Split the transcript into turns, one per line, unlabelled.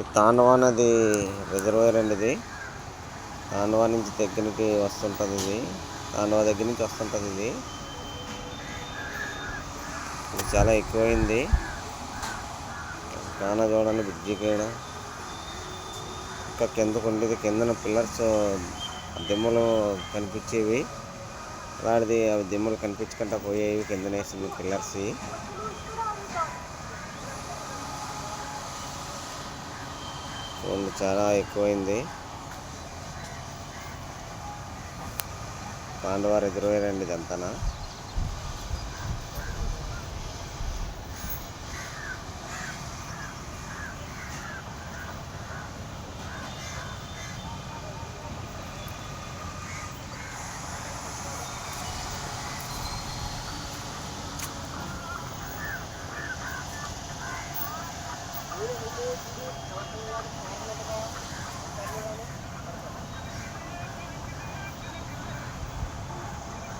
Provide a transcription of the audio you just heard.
ఇది తాండవా నది రిజర్వాయర్ అండి ఇది తాండవా నుంచి దగ్గరికి వస్తుంటుంది ఇది. తాండవా దగ్గర నుంచి వస్తుంటుంది ఇది. ఇది చాలా ఎక్కువైంది. కాన చూడండి బ్రిడ్జి కూడా ఇంకా కిందకు ఉండేది కిందన పిల్లర్స్ దిమ్మలు కనిపించేవి. అలాంటిది అవి దిమ్మలు కనిపించకుండా పోయేవి కిందనేసి పిల్లర్స్. చూడండి చాలా ఎక్కువైంది పాండవారు ఎదురయ్యారండి ఇదంతా Thank you.